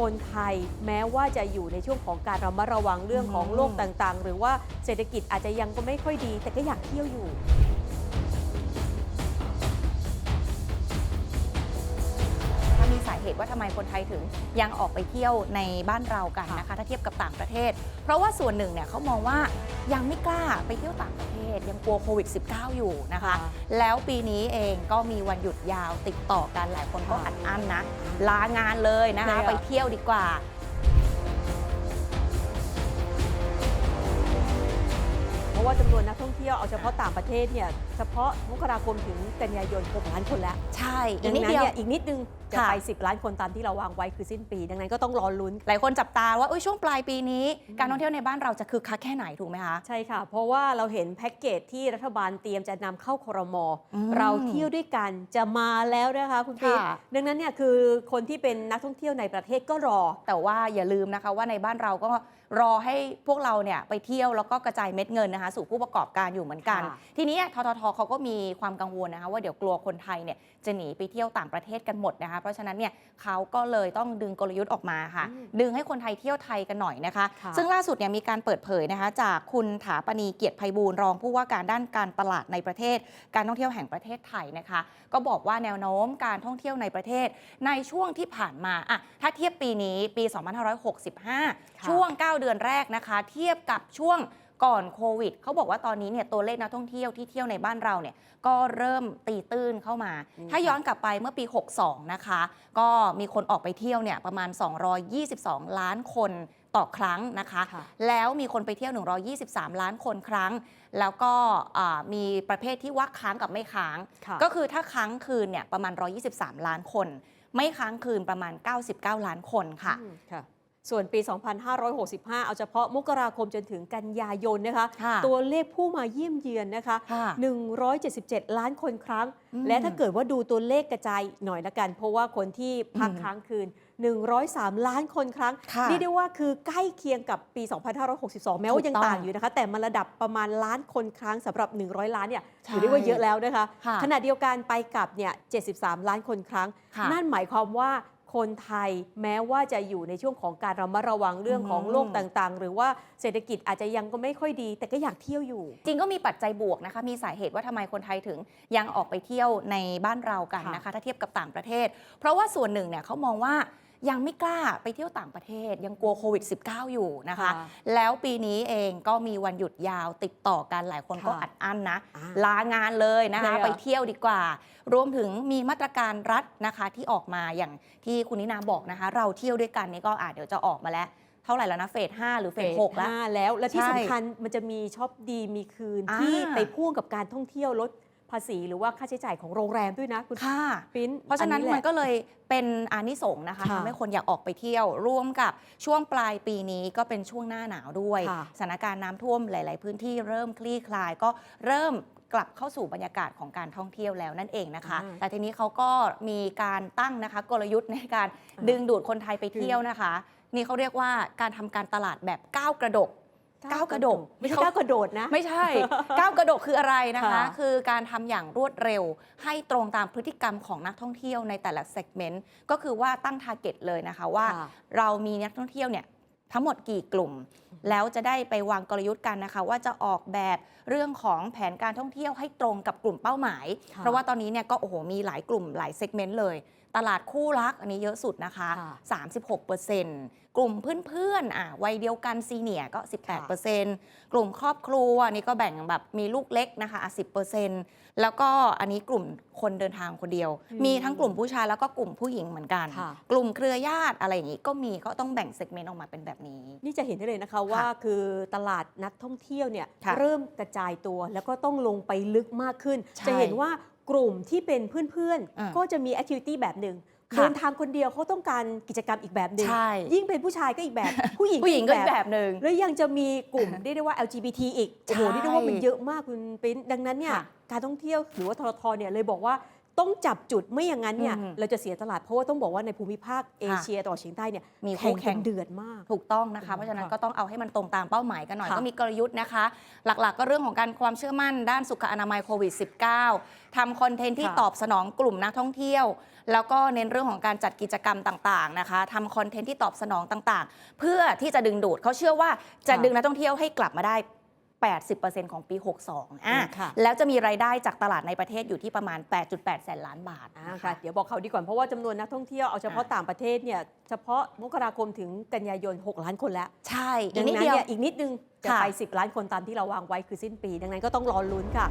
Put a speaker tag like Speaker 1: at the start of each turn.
Speaker 1: คนไทยแม้ว่าจะอยู่ในช่วงของการระมัดระวังเรื่องของโรคต่างๆ หรือว่าเศรษฐกิจอาจจะยังก็ไม่ค่อยดี แต่ก็อยากเที่ยวอยู่
Speaker 2: ตุว่าทำไมคนไทยถึงยังออกไปเที่ยวในบ้านเรากันนะคะ ถ้าเทียบกับต่างประเทศ เพราะว่าส่วนหนึ่งเนี่ยเขามองว่ายังไม่กล้าไปเที่ยวต่างประเทศ ยังกลัวโควิด -19 อยู่นะคะ
Speaker 1: ค่ะ
Speaker 2: แล้วปีนี้เองก็มีวันหยุดยาวติดต่อกันหลายคนก็
Speaker 1: ค่ะ
Speaker 2: อัดอั้นนะลางานเลยนะคะ
Speaker 1: เลยอะ
Speaker 2: ไปเที่ยวดีกว่า
Speaker 1: เพราะว่าจำนวนนักท่องเที่ยวเอาเฉพาะต่างประเทศเนี่ยเฉพาะมกราคมถึงกันยายน6ล้านคนแล้ว
Speaker 2: ใช่ อี
Speaker 1: ดั
Speaker 2: ก
Speaker 1: ง
Speaker 2: นิด
Speaker 1: นั้น
Speaker 2: เดียว
Speaker 1: เนี่ยอีกนิดนึง จะ
Speaker 2: ค่ะ
Speaker 1: ไป 10 ล้านคนตามที่เราวางไว้คือสิ้นปี ดังนั้นก็ต้องรอลุ้น
Speaker 2: หลายคนจับตาว่าอุ๊ยช่วงปลายปีนี้
Speaker 1: อืม
Speaker 2: การท่องเที่ยวในบ้านเราจะคึกคักแค่ไหนถูกไหมคะ
Speaker 1: ใช่ค่ะ เพราะว่าเราเห็นแพ็กเกจที่รัฐบาลเตรียมจะนำเข้าครม
Speaker 2: อืม
Speaker 1: เราเที่ยวด้วยกันจะมาแล้วนะคะคุณพีท
Speaker 2: ค่ะ
Speaker 1: ดังนั้นเนี่ยคือคนที่เป็นนักท่องเที่ยวในประเทศก็รอ
Speaker 2: แต่ว่าอย่าลืมนะคะว่าในบ้านเราก็รอให้พวกเราเนี่ยไปเที่ยวแล้วก็กระจายเม็ดเงินนะคะ สู่ผู้ประกอบการอยู่เหมือนกัน
Speaker 1: ค่ะ
Speaker 2: ทีนี้ทททเขาก็มีความกังวลนะคะว่าเดี๋ยวกลัวคนไทยเนี่ยจะหนีไปเที่ยวต่างประเทศกันหมดนะคะเพราะฉะนั้นเนี่ยเขาก็เลยต้องดึงกลยุทธ์ออกมาค่ะ
Speaker 1: อืม
Speaker 2: ดึงให้คนไทยเที่ยวไทยกันหน่อยนะคะ
Speaker 1: ค่ะ
Speaker 2: ซึ่งล่าสุดเนี่ยมีการเปิดเผยนะคะ จากคุณถาปณีเกียรติไพบูลย์รองผู้ว่าการด้านการตลาดในประเทศ การท่องเที่ยวแห่งประเทศไทยนะคะ ก็บอกว่าแนวโน้มการท่องเที่ยวในประเทศ ในช่วงที่ผ่านมาอะถ้าเทียบปีนี้ปี 2565 ช่วง 9 เดือนแรกนะคะ เทียบกับช่วง ก่อนโควิดเขาบอกว่าตอนนี้เนี่ยตัวเลขนักท่องเที่ยวที่เที่ยวในบ้านเราเนี่ยก็เริ่มตีตื้นเข้ามา
Speaker 1: อืม
Speaker 2: ถ้าย้อนกลับไปเมื่อปี 62 นะคะ ก็มีคนออกไปเที่ยวเนี่ยประมาณ 222 ล้านคนต่อครั้งนะคะ
Speaker 1: ค่ะ
Speaker 2: แล้วมีคนไปเที่ยว 123 ล้านคนครั้ง แล้วก็อ่ามีประเภทที่ว่าค้างกับไม่ค้าง
Speaker 1: ค่ะ
Speaker 2: ก็คือถ้าค้างคืนเนี่ยประมาณ 123 ล้านคน ไม่ค้างคืนประมาณ 99 ล้านคนค่ะ
Speaker 1: อืมค่ะ ส่วนปี 2565 เอาเฉพาะมกราคมจนถึงกันยายนนะคะ
Speaker 2: ค่ะ
Speaker 1: ตัวเลขผู้มาเยี่ยมเยือนนะคะ
Speaker 2: ค่ะ
Speaker 1: 177 ล้านคนครั้ง
Speaker 2: อืม
Speaker 1: และถ้าเกิดว่าดูตัวเลขกระจายหน่อยละกัน เพราะว่าคนที่พัก
Speaker 2: อืม
Speaker 1: ค้างคืน 103 ล้านคนครั้ง
Speaker 2: ค่ะ
Speaker 1: เรียกได้ว่าคือใกล้เคียงกับปี 2562 แม้ว่ายัง
Speaker 2: ถูกต้อง
Speaker 1: ต่างอยู่นะคะ แต่มันระดับประมาณล้านคนครั้งสำหรับ 100 ล้านเนี่ย
Speaker 2: ใช่
Speaker 1: ถือได้ว่าเยอะแล้วนะคะ
Speaker 2: ค่ะ
Speaker 1: ขณะเดียวกันไปกลับเนี่ย 73 ล้านคนครั้ง
Speaker 2: ค่ะ
Speaker 1: นั่นหมายความว่า คนไทยแม้ว่าจะอยู่ในช่วงของการระมัดระวังเรื่องของ
Speaker 2: อืม
Speaker 1: โรคต่างๆ หรือว่าเศรษฐกิจอาจจะยังก็ไม่ค่อยดี แต่ก็อยากเที่ยวอยู่
Speaker 2: จริงก็มีปัจจัยบวกนะคะ มีสาเหตุว่าทำไมคนไทยถึงยังออกไปเที่ยวในบ้านเรากันนะคะ ถ้าเทียบกับต่างประเทศ เพราะว่าส่วนหนึ่งเนี่ยเขามองว่า ยังไม่กล้าไปเที่ยวต่างประเทศ ยังกลัวโควิด -19 อยู่นะคะ
Speaker 1: ค่ะ
Speaker 2: แล้วปีนี้เองก็มีวันหยุดยาวติดต่อกันหลายคนก็
Speaker 1: ค่ะ
Speaker 2: อัดอั้นนะ
Speaker 1: อ่า
Speaker 2: ลางานเลยนะคะ
Speaker 1: เลยอะ
Speaker 2: ไปเที่ยวดีกว่า รวมถึงมีมาตรการรัฐนะคะที่ออกมาอย่างที่คุณนินาบอกนะคะ เราเที่ยวด้วยกันนี่ก็อาจเดี๋ยวจะออกมาแล้ว เท่าไหร่แล้วนะเฟส5หรือเฟส6แล้ว
Speaker 1: ห้าแล้ว และที่
Speaker 2: ใช่
Speaker 1: สำคัญมันจะมีช็อปดีมีคืน
Speaker 2: อ่า
Speaker 1: ที่ไปพ่วงกับการท่องเที่ยวลด ภาษีหรือว่าค่าใช้จ่ายของโรงแรมด้วยนะคุณ
Speaker 2: ค่ะ
Speaker 1: ปิ้น
Speaker 2: เพราะฉะนั้น
Speaker 1: อัแหล
Speaker 2: มันก็เลยเป็นอานิสงส์นะคะ
Speaker 1: ค่ะ
Speaker 2: ทำให้คนอยากออกไปเที่ยวร่วมกับช่วงปลายปีนี้ก็เป็นช่วงหน้าหนาวด้วย
Speaker 1: ค่ะ
Speaker 2: สถานการณ์น้ำท่วมหลาย ๆ พื้นที่เริ่มคลี่คลาย ก็เริ่มกลับเข้าสู่บรรยากาศของการท่องเที่ยวแล้วนั่นเองนะคะ
Speaker 1: อ่า
Speaker 2: แต่ทีนี้เขาก็มีการตั้งนะคะกลยุทธ์ในการ
Speaker 1: อ่า
Speaker 2: ดึงดูดคนไทยไปเที่ยวนะคะ นี่เขาเรียกว่าการทำการตลาดแบบก้าวกระดก ก้าวกระโดด
Speaker 1: ไม่ใช่ก้าวกระโดดนะ
Speaker 2: ไม่ใช่ ก้าวกระดกคืออะไรนะคะ
Speaker 1: ค่ะ
Speaker 2: คือการทำอย่างรวดเร็ว ให้ตรงตามพฤติกรรมของนักท่องเที่ยวในแต่ละเซกเมนต์ก็คือว่าตั้งทาร์เก็ตเลยนะคะว่า
Speaker 1: ค่ะ
Speaker 2: เรามีนักท่องเที่ยวเนี่ยทั้งหมดกี่กลุ่ม แล้วจะได้ไปวางกลยุทธ์กันนะคะ ว่าจะออกแบบเรื่องของแผนการท่องเที่ยวให้ตรงกับกลุ่มเป้าหมาย
Speaker 1: ค่ะ
Speaker 2: เพราะว่าตอนนี้เนี่ยก็โอ้โหมีหลายกลุ่มหลายเซกเมนต์เลย ตลาดคู่รักอันนี้เยอะสุดนะคะ
Speaker 1: ค่ะ
Speaker 2: 36%กลุ่มเพื่อนๆอะวัยเดียวกันซีเนียร์ก็ 18%กลุ่มครอบครัวอันนี่ก็แบ่งแบบมีลูกเล็กนะคะอะ10%แล้วก็อันนี้กลุ่มคนเดินทางคนเดียว
Speaker 1: อืม
Speaker 2: มีทั้งกลุ่มผู้ชายแล้วก็กลุ่มผู้หญิงเหมือนกัน
Speaker 1: ค่ะ
Speaker 2: กลุ่มเครือญาติอะไรอย่างนี้ก็มีก็ต้องแบ่งเซกเมนต์ออกมาเป็นแบบนี้
Speaker 1: นี่จะเห็นได้เลยนะคะว่าคือตลาดนักท่องเที่ยวเนี่ย
Speaker 2: ค่ะ
Speaker 1: เริ่มกระจายตัว แล้วก็ต้องลงไปลึกมากขึ้น
Speaker 2: ใช่
Speaker 1: จะเห็นว่ากลุ่มที่เป็นเพื่อน
Speaker 2: อ่า
Speaker 1: ๆก็จะมีแอคทิวิตี้แบบหนึ่ง
Speaker 2: ค่ะ
Speaker 1: เดินทางคนเดียวเขาต้องการกิจกรรมอีกแบบหนึ่ง
Speaker 2: ใช่
Speaker 1: ยิ่งเป็นผู้ชายก็อีกแบบ ผู้หญิง
Speaker 2: ผู้หญิงก็อีก
Speaker 1: แบ
Speaker 2: แบบบหนึ่ง
Speaker 1: แล้วยังจะมีกลุ่มเรียกได้ว่า LGBT อีกโอ้โห
Speaker 2: ใช่
Speaker 1: เรียกได้ว่ามันเยอะมากคุณปิ้นดังนั้นเนี่ย
Speaker 2: ค่ะ
Speaker 1: การท่องเที่ยวหรือว่าทรทเนี่ยเลยบอกว่า ต้องจับจุดไม่อย่างนั้นเนี่ย
Speaker 2: อืม
Speaker 1: เราจะเสียตลาดเพราะว่าต้องบอกว่าในภูมิภาคเอเชียตะวันออกเฉียงใต้เนี่ย
Speaker 2: มี
Speaker 1: แข่ง
Speaker 2: คู่แข่
Speaker 1: กัน
Speaker 2: ง
Speaker 1: เดือดมาก
Speaker 2: ถูกต้องนะคะ
Speaker 1: อืม
Speaker 2: เพราะฉะนั้น
Speaker 1: ค่ะ
Speaker 2: ก็ต้องเอาให้มันตรงตามเป้าหมายกันหน่อย
Speaker 1: ค่ะ
Speaker 2: ก็มีกลยุทธ์นะคะ หลักๆ ก็เรื่องของการความเชื่อมั่นด้านสุขอนามัยโควิด -19 ทำคอนเทนต์ที่
Speaker 1: ค่ะ
Speaker 2: ตอบสนองกลุ่มนักท่องเที่ยว แล้วก็เน้นเรื่องของการจัดกิจกรรมต่างๆนะคะทำคอนเทนต์ที่ตอบสนองต่างๆ เพื่อที่จะดึงดูดเขาเชื่อว่าจะดึงนักท่องเที่ยวให้กลับมาได้ 80%ของปี 62อะ
Speaker 1: ค่ะ
Speaker 2: แล้วจะมีรายได้จากตลาดในประเทศอยู่ที่ประมาณ 8.8 แสนล้านบาท
Speaker 1: อ่า
Speaker 2: นะ
Speaker 1: ค่ะ
Speaker 2: คะ
Speaker 1: เดี๋ยวบอกเขาดีก่อนเพราะว่าจำนวนนักท่องเที่ยวเอาเฉพาะ
Speaker 2: อ่า
Speaker 1: ต่างประเทศเนี่ยเฉพาะมกราคมถึงกันยายน 6 ล้านคนแล้ว
Speaker 2: ใช่ อี
Speaker 1: ดั
Speaker 2: ก
Speaker 1: ง
Speaker 2: นิด
Speaker 1: นั้น
Speaker 2: เดียว
Speaker 1: เนี่ยอีกนิดนึงจะ
Speaker 2: ค่ะ
Speaker 1: ไป 10 ล้านคนตามที่เราวางไว้คือสิ้นปี ดังนั้นก็ต้องรอลุ้นค่ะ